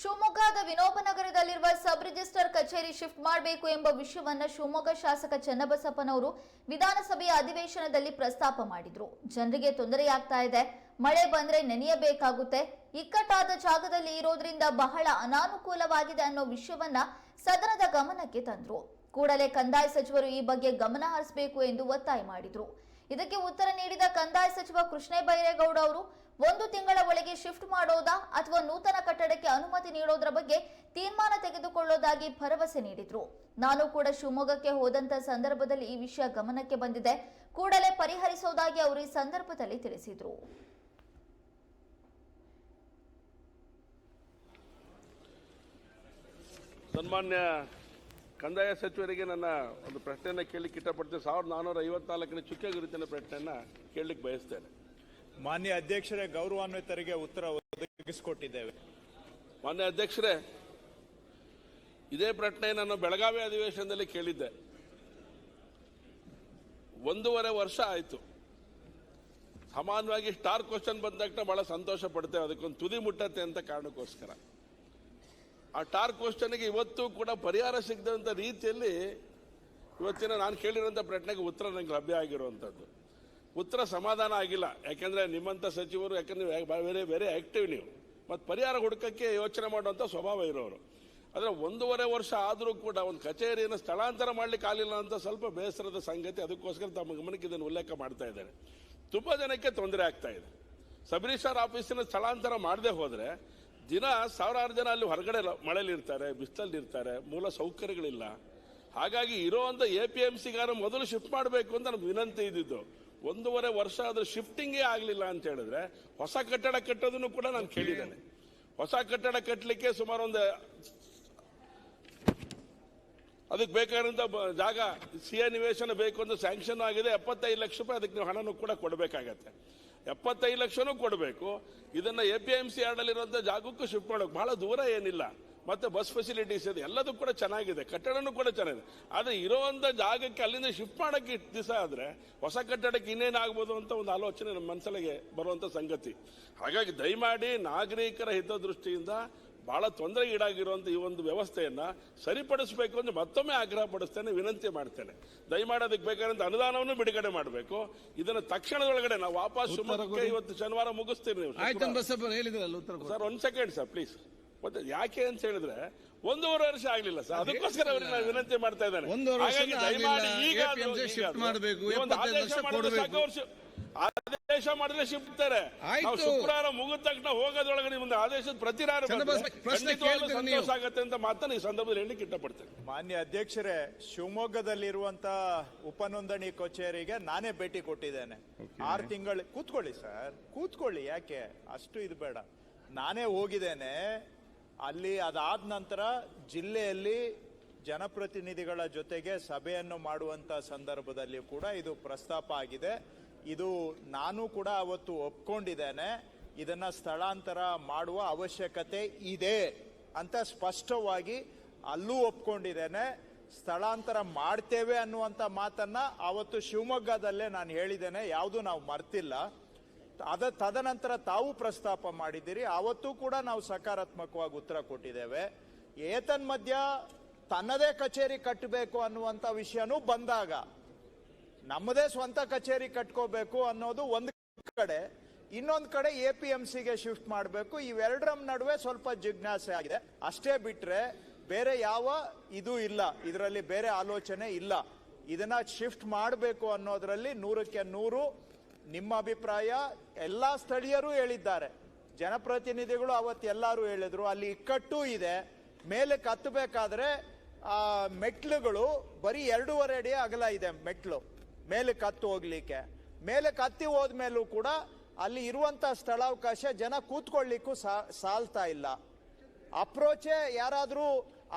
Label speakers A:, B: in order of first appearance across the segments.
A: ಶಿವಮೊಗ್ಗದ ವಿನೋಬನಗರದಲ್ಲಿರುವ sub register ಕಚೇರಿ ಶಿಫ್ಟ್ ಮಾಡಬೇಕು ಎಂಬ ವಿಷಯವನ್ನ ಶಿವಮೊಗ್ಗ ಶಾಸಕ ಚನ್ನಬಸಪ್ಪನವರು ವಿಧಾನಸಭೆಯ ಅಧಿವೇಶನದಲ್ಲಿ ಪ್ರಸ್ತಾಪ ಮಾಡಿದ್ರು. ಜನರಿಗೆ ತೊಂದರೆಯಾಗ್ತಾ ಇದೆ. ಮಳೆ ಬಂದ್ರೆ ನೆನೆಯಬೇಕಾಗುತ್ತೆ. ಇಕ್ಕಟ್ಟಾದ ಜಾಗದಲ್ಲಿ ಇರೋದ್ರಿಂದ ಬಹಳ ಅನಾನುಕೂಲವಾಗಿದೆ ಅನ್ನೋ ವಿಷಯವನ್ನ ಸದನದ ಗಮನಕ್ಕೆ ತಂದ್ರು. ಕೂಡಲೇ ಕಂದಾಯ ಸಚಿವರು ಈ ಬಗ್ಗೆ ಗಮನ ಹರಿಸಬೇಕು ಎಂದು ಒತ್ತಾಯ ಮಾಡಿದ್ರು. ಇದಕ್ಕೆ ಉತ್ತರ ನೀಡಿದ ಕಂದಾಯ ಸಚಿವ ಕೃಷ್ಣ ಬೈರೇಗೌಡ ಅವರು, ಒಂದು ತಿಂಗಳ ಒಳಗೆ ಶಿಫ್ಟ್ ಮಾಡೋದಾ ಅಥವಾ ನೂತನ ಕಟ್ಟಡಕ್ಕೆ ಅನುಮತಿ ನೀಡೋದ್ರ ಬಗ್ಗೆ ತೀರ್ಮಾನ ತೆಗೆದುಕೊಳ್ಳೋದಾಗಿ ಭರವಸೆ ನೀಡಿದ್ರು. ನಾನು ಕೂಡ ಶಿವಮೊಗ್ಗಕ್ಕೆ ಹೋದಂತ ಸಂದರ್ಭದಲ್ಲಿ ಈ ವಿಷಯ ಗಮನಕ್ಕೆ ಬಂದಿದೆ. ಕೂಡಲೇ ಪರಿಹರಿಸೋದಾಗಿ ಅವರು ಈ ಸಂದರ್ಭದಲ್ಲಿ ತಿಳಿಸಿದ್ರು.
B: ಸನ್ಮಾನ್ಯ ಕಂದಾಯ ಸಚಿವರಿಗೆ ನನ್ನ ಒಂದು ಪ್ರಶ್ನೆಯನ್ನು ಕೇಳಲಿಕ್ಕೆ ಇಷ್ಟಪಡ್ತೇನೆ. ಸಾವಿರದ ನಾನ್ನೂರ ಐವತ್ನಾಲ್ಕನೇ ಚುಕ್ಕೆ ಗುರುತಿನ ಪ್ರಶ್ನೆಯನ್ನು ಕೇಳಲಿಕ್ಕೆ ಬಯಸ್ತೇನೆ.
C: ಮಾನ್ಯ ಅಧ್ಯಕ್ಷರೇ ಗೌರವಾನ್ವಿತರಿಗೆ ಉತ್ತರ ಒದಗಿಸಿಕೊಟ್ಟಿದ್ದೇವೆ.
B: ಮಾನ್ಯ ಅಧ್ಯಕ್ಷರೇ ಇದೇ ಪ್ರಶ್ನೆ ನಾನು ಬೆಳಗಾವಿ ಅಧಿವೇಶನದಲ್ಲಿ ಕೇಳಿದ್ದೆ. ಒಂದೂವರೆ ವರ್ಷ ಆಯಿತು. ಸಾಮಾನ್ಯವಾಗಿ ಸ್ಟಾರ್ ಕ್ವಶನ್ ಬಂದಾಗ ತಕ್ಷಣ ಬಹಳ ಸಂತೋಷ ಪಡ್ತೇವೆ. ಅದಕ್ಕೊಂದು ತುದಿ ಮುಟ್ಟತ್ತೆ ಅಂತ ಕಾರಣಕ್ಕೋಸ್ಕರ. ಆ ಟಾರ್ ಕ್ವಶನ್ಗೆ ಇವತ್ತು ಕೂಡ ಪರಿಹಾರ ಸಿಗದಂತ ರೀತಿಯಲ್ಲಿ ಇವತ್ತಿನ ನಾನು ಕೇಳಿರೋಂಥ ಪ್ರಶ್ನೆಗೆ ಉತ್ತರ ನನಗೆ ಲಭ್ಯ ಆಗಿರುವಂಥದ್ದು ಉತ್ತರ ಸಮಾಧಾನ ಆಗಿಲ್ಲ. ಯಾಕೆಂದ್ರೆ ನಿಮ್ಮಂಥ ಸಚಿವರು, ಯಾಕಂದ್ರೆ ಬೇರೆ ಬೇರೆ ಆಕ್ಟಿವ್ ನೀವು. ಮತ್ತು ಪರಿಹಾರ ಹುಡುಕಕ್ಕೆ ಯೋಚನೆ ಮಾಡುವಂಥ ಸ್ವಭಾವ ಇರೋರು. ಆದರೆ ಒಂದೂವರೆ ವರ್ಷ ಆದರೂ ಕೂಡ ಒಂದು ಕಚೇರಿಯನ್ನು ಸ್ಥಳಾಂತರ ಮಾಡ್ಲಿಕ್ಕೆ ಆಗಲಿಲ್ಲ ಅಂತ ಸ್ವಲ್ಪ ಬೇಸರದ ಸಂಗತಿ ಅದಕ್ಕೋಸ್ಕರ ತಮ್ಮ ಗಮನಕ್ಕೆ ಇದನ್ನು ಉಲ್ಲೇಖ ಮಾಡ್ತಾ ಇದ್ದಾರೆ ತುಂಬ ಜನಕ್ಕೆ ತೊಂದರೆ ಆಗ್ತಾ ಇದೆ. ಸಬರೀಶ್ ಆಫೀಸಿನ ಸ್ಥಳಾಂತರ ಮಾಡದೆ ಹೋದರೆ ದಿನ ಸಾವಿರಾರು ಜನ ಅಲ್ಲಿ ಹೊರಗಡೆ ಲ- ಮಳೆಲಿ ಇರ್ತಾರೆ ಬಿಸಿಲಲ್ಲಿ ಇರ್ತಾರೆ, ಮೂಲ ಸೌಕರ್ಯಗಳಿಲ್ಲ. ಹಾಗಾಗಿ ಇರೋವಂಥ ಎ ಪಿ ಎಂ ಸಿಗಾರ ಮೊದಲು ಶಿಫ್ಟ್ ಮಾಡಬೇಕು ಅಂತ ನಮ್ಗೆ ವಿನಂತಿ ಇದ್ದಿದ್ದು. ಒಂದೂವರೆ ವರ್ಷ ಆದರೂ ಶಿಫ್ಟಿಂಗೇ ಆಗಲಿಲ್ಲ ಅಂತ ಹೇಳಿದ್ರೆ ಹೊಸ ಕಟ್ಟಡ ಕಟ್ಟೋದನ್ನು ಕೂಡ ನಾನು ಕೇಳಿದ್ದೇನೆ. ಹೊಸ ಕಟ್ಟಡ ಕಟ್ಟಲಿಕ್ಕೆ ಸುಮಾರು ಒಂದು ಅದಕ್ಕೆ ಬೇಕಾದಂಥ ಜಾಗ ಸಿ ಎ ನಿವೇಶನ ಬೇಕು ಅಂತ ಸ್ಯಾಂಕ್ಷನ್ ಆಗಿದೆ, ಎಪ್ಪತ್ತೈದು ಲಕ್ಷ ರೂಪಾಯಿ ಅದಕ್ಕೆ ನೀವು ಹಣನೂ ಕೂಡ ಕೊಡಬೇಕಾಗತ್ತೆ. ಎಪ್ಪತ್ತೈದು ಲಕ್ಷನೂ ಕೊಡಬೇಕು. ಇದನ್ನು ಎ ಪಿ ಎಂ ಸಿ ಆರ್ಡಲ್ಲಿರುವಂಥ ಜಾಗಕ್ಕೂ ಶಿಫ್ಟ್ ಮಾಡೋಕ್ಕೆ ಭಾಳ ದೂರ ಏನಿಲ್ಲ. ಮತ್ತು ಬಸ್ ಫೆಸಿಲಿಟೀಸ್ ಇದೆ, ಎಲ್ಲದೂ ಕೂಡ ಚೆನ್ನಾಗಿದೆ, ಕಟ್ಟಡನೂ ಕೂಡ ಚೆನ್ನಾಗಿದೆ. ಆದರೆ ಇರೋವಂಥ ಜಾಗಕ್ಕೆ ಅಲ್ಲಿಂದ ಶಿಫ್ಟ್ ಮಾಡೋಕ್ಕೆ ದಿವಸ ಆದರೆ ಹೊಸ ಕಟ್ಟಡಕ್ಕೆ ಇನ್ನೇನು ಆಗ್ಬೋದು ಅಂತ ಒಂದು ಆಲೋಚನೆ ನಮ್ಮ ಮನಸ್ಸಲ್ಲಿಗೆ ಬರುವಂಥ ಸಂಗತಿ. ಹಾಗಾಗಿ ದಯಮಾಡಿ ನಾಗರಿಕರ ಹಿತದೃಷ್ಟಿಯಿಂದ ಬಹಳ ತೊಂದರೆ ಈಡಾಗಿರುವಂಥ ಈ ಒಂದು ವ್ಯವಸ್ಥೆಯನ್ನ ಸರಿಪಡಿಸಬೇಕು ಅಂತ ಮತ್ತೊಮ್ಮೆ ಆಗ್ರಹ ಪಡಿಸ್ತೇನೆ ವಿನಂತಿ ಮಾಡ್ತೇನೆ. ದಯಮಾಡಿ ಅದಕ್ಕೆ ಬೇಕಾದಂಥ ಅನುದಾನವನ್ನು ಬಿಡುಗಡೆ ಮಾಡಬೇಕು. ಇದನ್ನ ತಕ್ಷಣದೊಳಗಡೆ ನಾವು ವಾಪಸ್ ಇವತ್ತು ಶನಿವಾರ ಮುಗಿಸ್ತೀರಿ ನೀವು. ಸರ್ ಒಂದು ಸೆಕೆಂಡ್ ಸರ್ ಪ್ಲೀಸ್ ಮತ್ತೆ ಯಾಕೆ ಅಂತ ಹೇಳಿದ್ರೆ ಒಂದೂವರೆ ವರ್ಷ ಆಗ್ಲಿಲ್ಲ ಸರ್. ಅದಕ್ಕೋಸ್ಕರ ಅವರಿಗೆ ನಾನು ವಿನಂತಿ ಮಾಡ್ತಾ ಇದ್ದೇನೆ.
D: ವರ್ಷ
B: ದಯಮಾಡಿ ಈಗ ಒಂದು ಆದೇಶ ಮಾಡಿದ್ರೆ. ಸಾಕು ಅವ್ರು ಶಿ- ಆದೇಶ ಮಾಡಿದ್ರೆ ಶಿಪ್ತಾರೆ ಶುಕ್ರವಾರ ಮುಗಿದ ತಕ್ಷಣ ಹೋಗೋದ್ರೊಳಗೆ ನಿಮ್ದು ಆದೇಶದ ಪ್ರತಿರಾರ. ಸಂತೋಷ ಆಗತ್ತೆ ಅಂತ ಮಾತನ್ನ ಈ ಸಂದರ್ಭದಲ್ಲಿ ಹೇಳಿಕ್ಕೆ ಇಷ್ಟಪಡ್ತೇನೆ
C: ಮಾನ್ಯ ಅಧ್ಯಕ್ಷರೇ ಶಿವಮೊಗ್ಗದಲ್ಲಿರುವಂತ ಉಪನೋಂದಣಿ ಕಚೇರಿಗೆ ನಾನೇ ಭೇಟಿ ಕೊಟ್ಟಿದ್ದೇನೆ. ಆರು ತಿಂಗಳು ಕೂತ್ಕೊಳ್ಳಿ ಸರ್ ಕೂತ್ಕೊಳ್ಳಿ. ಯಾಕೆ? ಅಷ್ಟು ಇದು ಬೇಡ. ನಾನೇ ಹೋಗಿದ್ದೇನೆ. ಅಲ್ಲಿ ಅದಾದ ನಂತರ ಜಿಲ್ಲೆಯಲ್ಲಿ ಜನಪ್ರತಿನಿಧಿಗಳ ಜೊತೆಗೆ ಸಭೆಯನ್ನು ಮಾಡುವಂತ ಸಂದರ್ಭದಲ್ಲಿ ಕೂಡ ಇದು ಪ್ರಸ್ತಾಪ ಆಗಿದೆ. ಇದು ನಾನು ಕೂಡ ಅವತ್ತು ಒಪ್ಕೊಂಡಿದ್ದೇನೆ. ಇದನ್ನ ಸ್ಥಳಾಂತರ ಮಾಡುವ ಅವಶ್ಯಕತೆ ಇದೆ ಅಂತ ಸ್ಪಷ್ಟವಾಗಿ ಅಲ್ಲೂ ಒಪ್ಕೊಂಡಿದ್ದೇನೆ. ಸ್ಥಳಾಂತರ ಮಾಡ್ತೇವೆ ಅನ್ನುವಂಥ ಮಾತನ್ನ ಅವತ್ತು ಶಿವಮೊಗ್ಗದಲ್ಲೇ ನಾನು ಹೇಳಿದ್ದೇನೆ. ಯಾವುದು ನಾವು ಮರ್ತಿಲ್ಲ. ಅದ ತದನಂತರ ತಾವು ಪ್ರಸ್ತಾಪ ಮಾಡಿದ್ದೀರಿ. ಅವತ್ತು ಕೂಡ ನಾವು ಸಕಾರಾತ್ಮಕವಾಗಿ ಉತ್ತರ ಕೊಟ್ಟಿದ್ದೇವೆ. ಏತನ್ಮಧ್ಯ ತನ್ನದೇ ಕಚೇರಿ ಕಟ್ಟಬೇಕು ಅನ್ನುವಂಥ ವಿಷಯನೂ ಬಂದಾಗ ನಮ್ಮದೇ ಸ್ವಂತ ಕಚೇರಿ ಕಟ್ಕೋಬೇಕು ಅನ್ನೋದು ಒಂದು ಕಡೆ, ಇನ್ನೊಂದು ಕಡೆ ಎ ಪಿ ಎಂ ಸಿಗೆ ಶಿಫ್ಟ್ ಮಾಡಬೇಕು. ಇವೆರಡರ ನಡುವೆ ಸ್ವಲ್ಪ ಜಿಜ್ಞಾಸೆ ಆಗಿದೆ. ಅಷ್ಟೇ ಬಿಟ್ರೆ ಬೇರೆ ಯಾವ ಇದು ಇಲ್ಲ. ಇದರಲ್ಲಿ ಬೇರೆ ಆಲೋಚನೆ ಇಲ್ಲ. ಇದನ್ನ ಶಿಫ್ಟ್ ಮಾಡಬೇಕು ಅನ್ನೋದರಲ್ಲಿ ನೂರಕ್ಕೆ ನೂರು. ನಿಮ್ಮ ಅಭಿಪ್ರಾಯ ಎಲ್ಲಾ ಸ್ಥಳೀಯರು ಹೇಳಿದ್ದಾರೆ. ಜನಪ್ರತಿನಿಧಿಗಳು ಅವತ್ತು ಎಲ್ಲರೂ ಹೇಳಿದ್ರು. ಅಲ್ಲಿ ಇಕ್ಕಟ್ಟು ಇದೆ. ಮೇಲೆ ಕತ್ತಬೇಕಾದ್ರೆ ಆ ಮೆಟ್ಲುಗಳು ಬರೀ ಎರಡೂವರೆ ಅಡಿ ಅಗಲ ಇದೆ ಮೆಟ್ಲು. ಮೇಲೆ ಕತ್ತು ಹೋಗ್ಲಿಕ್ಕೆ. ಮೇಲೆ ಕತ್ತಿ ಹೋದ್ಮೇಲೂ ಕೂಡ ಅಲ್ಲಿ ಇರುವಂತ ಸ್ಥಳಾವಕಾಶ ಜನ ಕೂತ್ಕೊಳ್ಳಿಕ್ಕೂ ಸಾಲ್ತಾ ಇಲ್ಲ. ಅಪ್ರೋಚೆ ಯಾರಾದ್ರೂ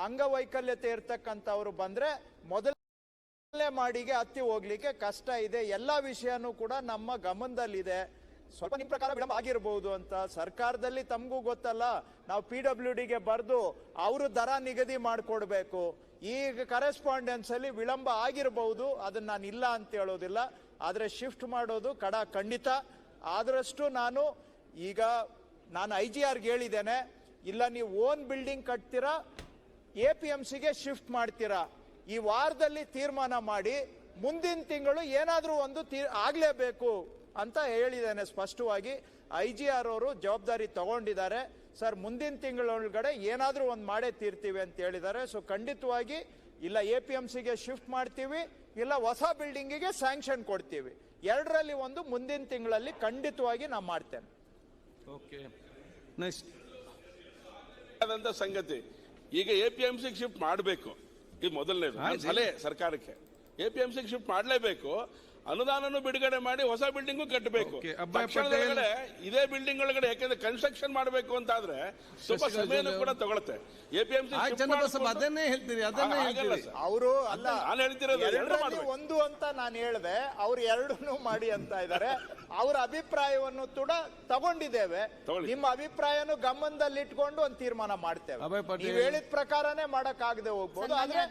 C: ಅಂಗವೈಕಲ್ಯತೆ ಇರ್ತಕ್ಕಂಥವ್ರು ಬಂದ್ರೆ ಮೊದಲೇ ಮಾಡಿಗೆ ಹತ್ತಿ ಹೋಗ್ಲಿಕ್ಕೆ ಕಷ್ಟ ಇದೆ. ಎಲ್ಲ ವಿಷಯನೂ ಕೂಡ ನಮ್ಮ ಗಮನದಲ್ಲಿದೆ. ಸ್ವಲ್ಪ ನಿಮ್ ಪ್ರಕಾರ ವಿಳಂಬ ಆಗಿರಬಹುದು ಅಂತ ಸರ್ಕಾರದಲ್ಲಿ ತಮಗೂ ಗೊತ್ತಲ್ಲ. ನಾವು ಪಿ ಡಬ್ಲ್ಯೂ ಡಿಗೆ ಬರೆದು ಅವರು ದರ ನಿಗದಿ ಮಾಡಿಕೊಡ್ಬೇಕು. ಈಗ ಕರೆಸ್ಪಾಂಡೆನ್ಸ್ ಅಲ್ಲಿ ವಿಳಂಬ ಆಗಿರಬಹುದು, ಅದನ್ನ ನಾನು ಇಲ್ಲ ಅಂತ ಹೇಳೋದಿಲ್ಲ. ಆದರೆ ಶಿಫ್ಟ್ ಮಾಡೋದು ಕಡ ಖಂಡಿತ. ಆದರಷ್ಟು ನಾನು ಈಗ ನಾನು ಐ ಜಿ ಆರ್ಗೆ ಹೇಳಿದ್ದೇನೆ, ಇಲ್ಲ ನೀವು ಓನ್ ಬಿಲ್ಡಿಂಗ್ ಕಟ್ತೀರಾ ಎ ಪಿ ಎಂ ಸಿಗೆ ಶಿಫ್ಟ್ ಮಾಡ್ತೀರಾ. ಈ ವಾರದಲ್ಲಿ ತೀರ್ಮಾನ ಮಾಡಿ, ಮುಂದಿನ ತಿಂಗಳು ಏನಾದರೂ ಒಂದು ತೀ, ಆಗಲೇಬೇಕು ಅಂತ ಹೇಳಿದ್ದೇನೆ ಸ್ಪಷ್ಟವಾಗಿ. ಐ ಜಿ ಆರ್ ಅವರು ಜವಾಬ್ದಾರಿ ತಗೊಂಡಿದ್ದಾರೆ. ಸರ್ ಮುಂದಿನ ತಿಂಗಳೊಳಗಡೆ ಏನಾದರೂ ಒಂದು ಮಾಡೇ ತೀರ್ತೀವಿ ಅಂತ ಹೇಳಿದ್ದಾರೆ. ಸೊ ಖಂಡಿತವಾಗಿ ಇಲ್ಲ ಎ ಪಿ ಎಂ ಸಿಗೆ ಶಿಫ್ಟ್ ಮಾಡ್ತೀವಿ ಇಲ್ಲ ಹೊಸ ಬಿಲ್ಡಿಂಗಿಗೆ ಸ್ಯಾಂಕ್ಷನ್ ಕೊಡ್ತೀವಿ. ಎರಡರಲ್ಲಿ ಒಂದು ಮುಂದಿನ ತಿಂಗಳಲ್ಲಿ ಖಂಡಿತವಾಗಿ ನಾನು ಮಾಡ್ತೇನೆ.
D: ಓಕೆ ನೆಕ್ಸ್ಟ್
B: ಸಂಗತಿ. ಈಗ ಎ ಪಿ ಎಂ ಸಿಗೆ ಶಿಫ್ಟ್ ಮಾಡಬೇಕು. ಇದು ಮೊದಲನೇದು. ಸಲಹೆ ಸರ್ಕಾರಕ್ಕೆ. ಎ ಪಿ ಎಂ ಸಿಗೆ ಶಿಫ್ಟ್ ಮಾಡಲೇಬೇಕು. ಅನುದಾನನು ಬಿಡುಗಡೆ ಮಾಡಿ ಹೊಸ ಬಿಲ್ಡಿಂಗು ಕಟ್ಟಬೇಕು. ಇದೇ ಬಿಲ್ಡಿಂಗ್ ಒಳಗಡೆ ಯಾಕಂದ್ರೆ ಕನ್ಸ್ಟ್ರಕ್ಷನ್ ಮಾಡಬೇಕು ಅಂತ ಆದ್ರೆ ಸ್ವಲ್ಪ ಸಮಯನು ಕೂಡ ತಗೊಳುತ್ತೆ.
D: ಎಪಿಎಂಸಿ ಅದನ್ನೇ ಹೇಳ್ತೀರಿ ಅದನ್ನೇ ಹೇಳ್ತೀರಿ.
C: ಅವರು ಅಲ್ಲ
B: ನಾನು ಹೇಳ್ತಿರೋದು.
C: ಒಂದು ಅಂತ ನಾನು ಹೇಳಿದೆ ಅವ್ರು ಎರಡನ್ನೂ ಮಾಡಿ ಅಂತ ಇದ್ದಾರೆ ಅವ್ರ ಅಭಿಪ್ರಾಯವನ್ನು ಕೂಡ ತಗೊಂಡಿದ್ದೇವೆ. ನಿಮ್ಮ ಅಭಿಪ್ರಾಯನು ಗಮನದಲ್ಲಿಟ್ಕೊಂಡು ಒಂದು ತೀರ್ಮಾನ ಮಾಡ್ತೇವೆ. ನೀವು ಹೇಳಿದ ಪ್ರಕಾರನೇ ಮಾಡಕ್ ಆಗದೆ ಹೋಗ್ಬೋದು ಆದ್ರೆ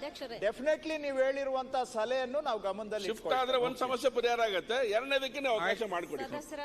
C: ಡೆಫಿನೆಟ್ಲಿ ನೀವು ಹೇಳಿರುವಂತ ಸಲಹೆಯನ್ನು ನಾವು ಗಮನದಲ್ಲಿ
B: ಒಂದ್ ಸಮಸ್ಯೆ ಒಂದ್ ಸಮಸ್ಯೆ ಪರಿಹಾರ ಆಗತ್ತೆ. ಎರಡನೇದಕ್ಕೆ ನೀವು ಅವಕಾಶ ಮಾಡಿಕೊಡಿ.